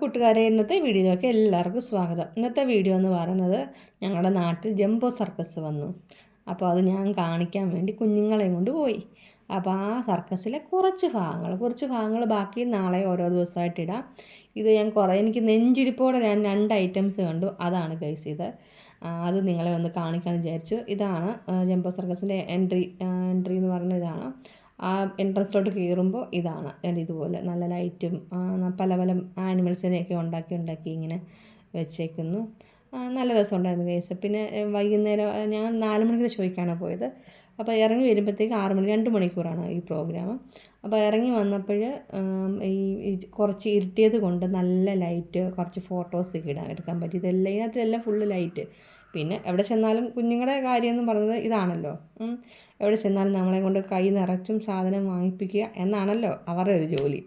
കൂട്ടുകാരെ ഇന്നത്തെ വീഡിയോയിലേക്ക് എല്ലാവർക്കും സ്വാഗതം. ഇന്നത്തെ വീഡിയോ എന്ന് പറയുന്നത് ഞങ്ങളുടെ നാട്ടിൽ ജംബോ സർക്കസ് വന്നു. അപ്പോൾ അത് ഞാൻ കാണിക്കാൻ വേണ്ടി കുഞ്ഞുങ്ങളെയും കൊണ്ട് പോയി. അപ്പോൾ ആ സർക്കസിലെ കുറച്ച് ഭാഗങ്ങൾ കുറച്ച് ഭാഗങ്ങൾ ബാക്കി നാളെ ഓരോ ദിവസമായിട്ട് ഇടാം. ഇത് ഞാൻ കുറേ എനിക്ക് നെഞ്ചിടിപ്പോടെ ഞാൻ രണ്ട് ഐറ്റംസ് കണ്ടു. അതാണ് ഗൈസ് ഇത്. അത് നിങ്ങളെ ഒന്ന് കാണിക്കാമെന്ന് വിചാരിച്ചു. ഇതാണ് ജംബോ സർക്കസിന്റെ എൻട്രി എൻട്രി എന്ന് പറയുന്നത് ഇതാണ്. ആ എൻട്രൻസിലോട്ട് കയറുമ്പോൾ ഇതാണ്. ദാണ്ട് ഇതുപോലെ നല്ല ലൈറ്റും പല പല ആനിമൽസിനെയൊക്കെ ഉണ്ടാക്കി ഉണ്ടാക്കി ഇങ്ങനെ വെച്ചേക്കുന്നു. നല്ല രസമുണ്ടായിരുന്നു കേസ് പിന്നെ വൈകുന്നേരം ഞാൻ നാല് മണിക്ക് ഷോയ്ക്കാണ് പോയത്. അപ്പോൾ ഇറങ്ങി വരുമ്പോഴത്തേക്ക് ആറ് മണി രണ്ട് മണിക്കൂറാണ് ഈ പ്രോഗ്രാം അപ്പോൾ ഇറങ്ങി വന്നപ്പോൾ ഈ കുറച്ച് ഇരുട്ടിയത് കൊണ്ട് നല്ല ലൈറ്റ് കുറച്ച് ഫോട്ടോസ് ഇടാൻ എടുക്കാൻ പറ്റി. ഇതെല്ലാം ഇതിനകത്തെല്ലാം ഫുള്ള് ലൈറ്റ് പിന്നെ എവിടെ ചെന്നാലും കുഞ്ഞുങ്ങളുടെ കാര്യം എന്ന് പറയുന്നത് ഇതാണല്ലോ. എവിടെ ചെന്നാലും നമ്മളെ കൊണ്ട് കൈ നിറച്ചും സാധനം വാങ്ങിപ്പിക്കുക എന്നാണല്ലോ അവരുടെ ഒരു ജോലി.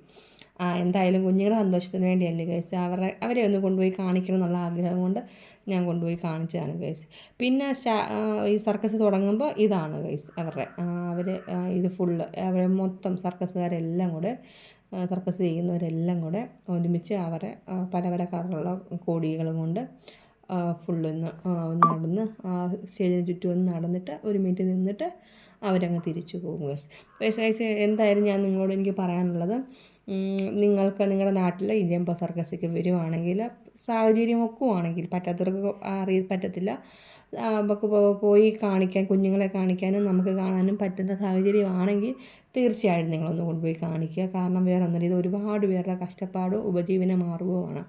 എന്തായാലും കുഞ്ഞുങ്ങളുടെ സന്തോഷത്തിന് വേണ്ടിയല്ലേ ഗേസ്? അവരെ അവരെ ഒന്ന് കൊണ്ടുപോയി കാണിക്കണം എന്നുള്ള ആഗ്രഹം കൊണ്ട് ഞാൻ കൊണ്ടുപോയി കാണിച്ചതാണ് ഗേസ്. പിന്നെ ഈ സർക്കസ് തുടങ്ങുമ്പോൾ ഇതാണ് ഗേസ് അവരുടെ അവർ ഇത് ഫുള്ള് അവരെ മൊത്തം സർക്കസുകാരെല്ലാം കൂടെ സർക്കസ് ചെയ്യുന്നവരെല്ലാം കൂടെ ഒരുമിച്ച് അവരെ പല പല കളറുള്ള കോടികളും കൊണ്ട് ഫുള്ളൊന്ന് നടന്ന് ആ സ്റ്റേജിന് ചുറ്റും ഒന്ന് നടന്നിട്ട് ഒരു മിനിറ്റ് നിന്നിട്ട് അവരങ്ങ് തിരിച്ചു പോകും. ഗൈസ് എന്തായാലും ഞാൻ നിങ്ങളോട് എനിക്ക് പറയാനുള്ളത് നിങ്ങൾക്ക് നിങ്ങളുടെ നാട്ടിൽ ഇന്ത്യൻ ജംബോ സർക്കസൊക്കെ വരുവാണെങ്കിൽ സാഹചര്യം ഒക്കുവാണെങ്കിൽ പറ്റാത്തവർക്ക് അറിയ പറ്റത്തില്ല. നമുക്ക് പോയി കാണിക്കാൻ കുഞ്ഞുങ്ങളെ കാണിക്കാനും നമുക്ക് കാണാനും പറ്റുന്ന സാഹചര്യമാണെങ്കിൽ തീർച്ചയായും നിങ്ങളൊന്ന് കൊണ്ടുപോയി കാണിക്കുക. കാരണം വേറെ ഒന്നും ഇത് ഒരുപാട് പേരുടെ കഷ്ടപ്പാടും ഉപജീവന മാർഗവുമാണ്.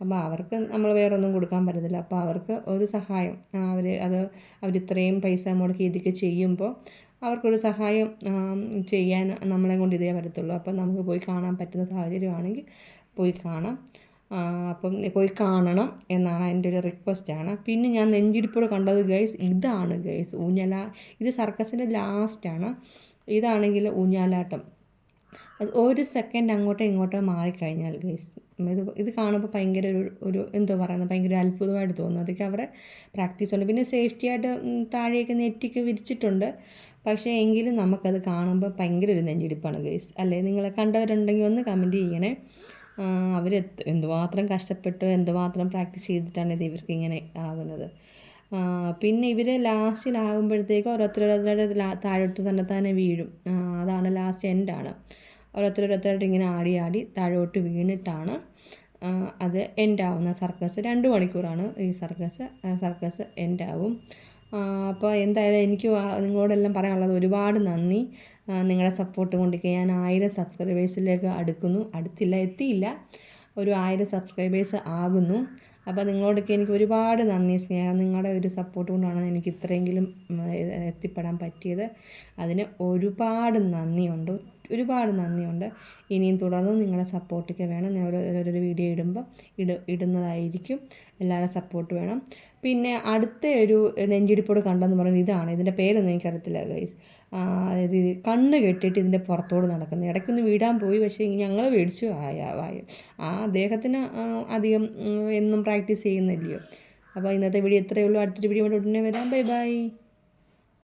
അപ്പോൾ അവർക്ക് നമ്മൾ വേറെ ഒന്നും കൊടുക്കാൻ പറ്റത്തില്ല. അപ്പോൾ അവർക്ക് ഒരു സഹായം അവർ അത് അവരിത്രയും പൈസ മുടക്കി ഇതൊക്കെ ചെയ്യുമ്പോൾ അവർക്കൊരു സഹായം ചെയ്യാൻ നമ്മളെ കൊണ്ട് ഇതേ പറ്റത്തുള്ളൂ. അപ്പോൾ നമുക്ക് പോയി കാണാൻ പറ്റുന്ന സാഹചര്യമാണെങ്കിൽ പോയി കാണാം. അപ്പം പോയി കാണണം എന്നാണ് എന്റെ ഒരു റിക്വസ്റ്റാണ് പിന്നെ ഞാൻ നെഞ്ചിടിപ്പോടെ കണ്ടത് ഗൈസ് ഇതാണ് ഗൈസ് ഊഞ്ഞാല ഇത് സർക്കസിന്റെ ലാസ്റ്റാണ് ഇതാണെങ്കിൽ ഊഞ്ഞാലാട്ടം. ഒരു സെക്കൻഡ് അങ്ങോട്ടോ ഇങ്ങോട്ടോ മാറിക്കഴിഞ്ഞാൽ ഗൈസ് ഇത് ഇത് കാണുമ്പോൾ ഭയങ്കര ഒരു ഒരു എന്തോ പറയുന്നത് ഭയങ്കര അത്ഭുതമായിട്ട് തോന്നുന്നു അതൊക്കെ അവരെ പ്രാക്ടീസ് ഉണ്ട്. പിന്നെ സേഫ്റ്റി ആയിട്ട് താഴെയൊക്കെ നെറ്റൊക്കെ വിരിച്ചിട്ടുണ്ട്. പക്ഷേ എങ്കിലും നമുക്കത് കാണുമ്പോൾ ഭയങ്കര ഒരു നെഞ്ചിടിപ്പാണ് ഗൈസ് അല്ലേ? നിങ്ങളെ കണ്ടവരുണ്ടെങ്കിൽ ഒന്ന് കമന്റ് ചെയ്യണേ. അവർ എന്തുമാത്രം കഷ്ടപ്പെട്ട് എന്തുമാത്രം പ്രാക്ടീസ് ചെയ്തിട്ടാണ് ഇത് ഇവർക്ക് ഇങ്ങനെ ആകുന്നത്? പിന്നെ ഇവർ ലാസ്റ്റിലാകുമ്പോഴത്തേക്ക് ഓരോരുത്തരോരുത്തരുടെ താഴോട്ട് തന്നെ തന്നെ വീഴും. അതാണ് ലാസ്റ്റ് എൻഡാണ് ഓരോരുത്തരോരുത്തരായിട്ട് ഇങ്ങനെ ആടി ആടി താഴോട്ട് വീണിട്ടാണ് അത് എൻഡാവുന്ന സർക്കസ്. രണ്ട് മണിക്കൂറാണ് ഈ സർക്കസ് സർക്കസ് എൻഡാവും അപ്പോൾ എന്തായാലും എനിക്ക് നിങ്ങളോടെല്ലാം പറയാനുള്ളത് ഒരുപാട് നന്ദി. നിങ്ങളുടെ സപ്പോർട്ട് കൊണ്ടൊക്കെ ഞാൻ ആയിരം സബ്സ്ക്രൈബേഴ്സിലേക്ക് അടുക്കുന്നു. അടുത്തില്ല എത്തിയില്ല. ഒരു ആയിരം സബ്സ്ക്രൈബേഴ്സ് ആകുന്നു. അപ്പോൾ നിങ്ങളോടൊക്കെ എനിക്ക് ഒരുപാട് നന്ദി സ്നേഹം. നിങ്ങളുടെ ഒരു സപ്പോർട്ട് കൊണ്ടാണ് എനിക്ക് ഇത്രയെങ്കിലും എത്തിപ്പെടാൻ പറ്റിയത്. അതിന് ഒരുപാട് നന്ദിയുണ്ട്. ഒരുപാട് നന്ദിയുണ്ട്. ഇനിയും തുടർന്നും നിങ്ങളുടെ സപ്പോർട്ടൊക്കെ വേണം. ഞാൻ ഓരോ ഓരോരോ വീഡിയോ ഇടുമ്പോൾ ഇട ഇടുന്നതായിരിക്കും. എല്ലാവരുടെ സപ്പോർട്ട് വേണം. പിന്നെ അടുത്ത ഒരു നെഞ്ചിടിപ്പോട് കണ്ടെന്ന് പറയുന്നത് ഇതാണ്. ഇതിന്റെ പേരൊന്നും എനിക്കറിയത്തില്ല ഗൈസ് അതായത് കണ്ണ് കെട്ടിയിട്ട് ഇതിന്റെ പുറത്തോട് നടക്കുന്നത് ഇടയ്ക്കൊന്ന് വീടാൻ പോയി പക്ഷേ ഞങ്ങൾ മേടിച്ചു. ആയ വായ ആ അദ്ദേഹത്തിന് അധികം എന്നും പ്രാക്ടീസ് ചെയ്യുന്നില്ലയോ. അപ്പോൾ ഇന്നത്തെ വീഡിയോ ഇത്രയേ ഉള്ളൂ. അടുത്തൊരു വീഡിയോ ഉടനെ വരാം. Bye bye